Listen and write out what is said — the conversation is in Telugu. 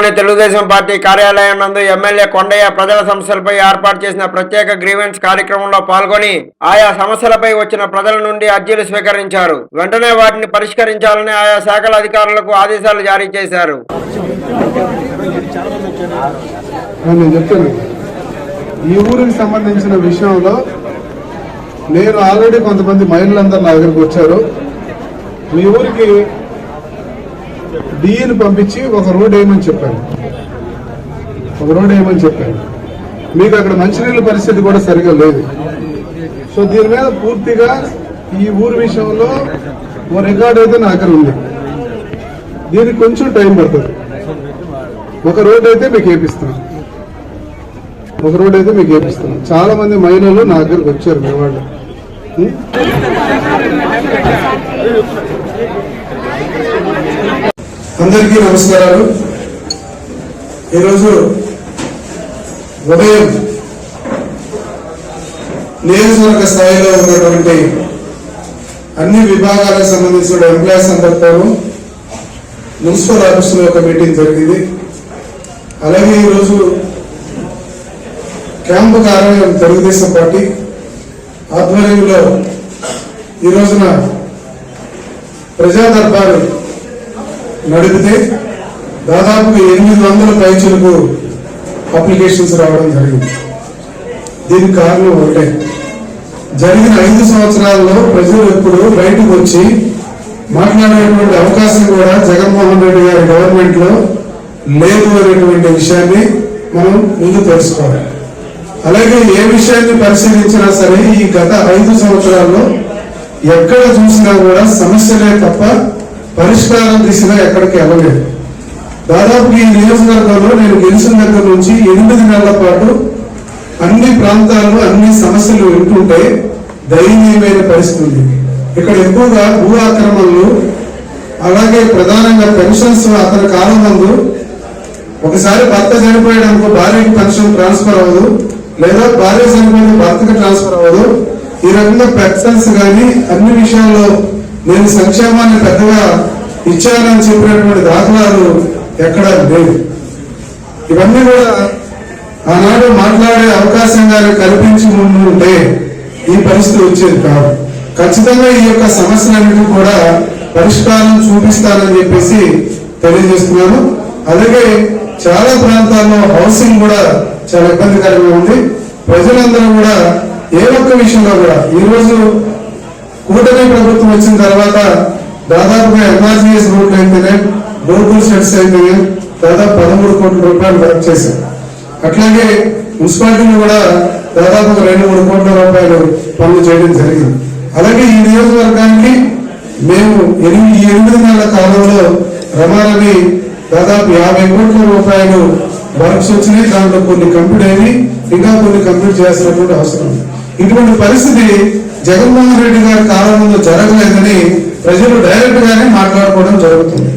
పట్టణంలోని తెలుగుదేశం పార్టీ కార్యాలయం నందు ఎమ్మెల్యే కొండయ్య ప్రజల సమస్యలపై ఏర్పాటు చేసిన ప్రత్యేక గ్రీవెన్స్ కార్యక్రమంలో పాల్గొని ఆయా సమస్యలపై వచ్చిన ప్రజల నుండి అర్జీలు స్వీకరించారు. వెంటనే వాటిని పరిష్కరించాలని ఆయా శాఖల అధికారులకు ఆదేశాలు జారీ చేశారు. ఈ ఊరికి సంబంధించిన విషయంలో నేను ఆల్రెడీ కొంతమంది మహిళలందరూ నా దగ్గరకు వచ్చారు. మీ ఊరికి డీని పంపించి ఒక రోడ్ వేయమని చెప్పాను ఒక రోడ్ వేయమని చెప్పాను మీకు అక్కడ మంచినీళ్ళ పరిస్థితి కూడా సరిగా లేదు. సో దీని మీద పూర్తిగా ఈ ఊరి విషయంలో ఓ రికార్డ్ అయితే నా దగ్గర ఉంది. దీనికి కొంచెం టైం పడుతుంది. ఒక రోడ్ అయితే మీకు వేపిస్తాను ఒక రోడ్ అయితే మీకు వేపిస్తాను చాలా మంది మహిళలు నా దగ్గరకు వచ్చారు మీ వాళ్ళు. అందరికీ నమస్కారాలు. ఈరోజు ఉదయం నియోజకవర్గ స్థాయిలో ఉన్నటువంటి అన్ని విభాగాలకు సంబంధించిన ఎంప్లాయీస్ అందరితోనూ మున్సిపల్ ఆఫీసులో ఒక మీటింగ్ జరిగింది. అలాగే ఈరోజు క్యాంపు కార్యాలయం తెలుగుదేశం పార్టీ ఆధ్వర్యంలో ఈ రోజున ప్రజా దర్బారు నడిపితే దాదాపు ఎనిమిది వందల పైచులకు అప్లికేషన్స్ రావడం జరిగింది. దీనికి కారణం ఒకటే. జరిగిన ఐదు సంవత్సరాల్లో ప్రజలు ఎప్పుడు బయటకు వచ్చి మాట్లాడేటువంటి అవకాశం కూడా జగన్మోహన్ రెడ్డి గారి గవర్నమెంట్లో లేదు అనేటువంటి విషయాన్ని మనం ముందు తెలుసుకోవాలి. అలాగే ఏ విషయాన్ని పరిశీలించినా సరే ఈ గత ఐదు సంవత్సరాల్లో ఎక్కడ చూసినా కూడా సమస్యలే తప్ప పరిష్కారం దిశగా ఎక్కడికి వెళ్ళలేదు. దాదాపు ఈ నియోజకవర్గంలో నేను గెలిచిన దగ్గర నుంచి ఎనిమిది నెలల పాటు అన్ని ప్రాంతాల్లో అన్ని సమస్యలు వింటుంటే దయనీయమైన పరిస్థితి ఇక్కడ ఎక్కువగా భూ ఆక్రమణలు అలాగే ప్రధానంగా పెన్షన్స్ అతని కాలం ముందు ఒకసారి భర్త చనిపోయాడనుకో భార్యకి పెన్షన్ ట్రాన్స్ఫర్ అవ్వదు లేదా భార్య చనిపోయిన భర్తకి ట్రాన్స్ఫర్ అవ్వదు. ఈ రకంగా పెన్షన్స్ కానీ అన్ని విషయాల్లో నేను సంక్షేమాన్ని పెద్దగా ఇచ్చానని చెప్పినటువంటి దాఖలాలు ఎక్కడా లేవు. ఇవన్నీ కూడా ఆనాడు మాట్లాడే అవకాశంగా కల్పించి ఉంటే ఈ పరిస్థితి వచ్చేది కాదు. ఖచ్చితంగా ఈ యొక్క సమస్యలన్నిటి కూడా పరిష్కారం చూపిస్తానని చెప్పేసి తెలియజేస్తున్నాను. అలాగే చాలా ప్రాంతాల్లో హౌసింగ్ కూడా చాలా ఇబ్బందికరంగా ఉంది. ప్రజలందరూ కూడా ఏ ఒక్క విషయంలో కూడా ఈ రోజు కూటమి ప్రభుత్వం వచ్చిన తర్వాత దాదాపుగా ఎంఆర్జీఎస్ రోడ్లు అయితేనే బోర్డుల్ షెడ్స్ అయితేనే దాదాపు పదమూడు కోట్ల రూపాయలు వర్క్ చేశారు. అట్లాగే మున్సిపాలిటీని కూడా దాదాపు రెండు మూడు కోట్ల రూపాయలు పనులు చేయడం జరిగింది. అలాగే ఈ నియోజకవర్గానికి మేము ఎనిమిది ఎనిమిది నెలల కాలంలో రమారవి దాదాపు యాభై కోట్ల రూపాయలు వర్క్స్ వచ్చినాయి. దాంట్లో కొన్ని కంప్లీట్ అయినాయి. ఇంకా కొన్ని కంప్లీట్ చేయాల్సినటువంటి అవసరం ఇటువంటి పరిస్థితి జగన్మోహన్ రెడ్డి గారి కాలంలో జరగలేదని ప్రజలు డైరెక్ట్ గానే మాట్లాడుకోవడం జరుగుతుంది.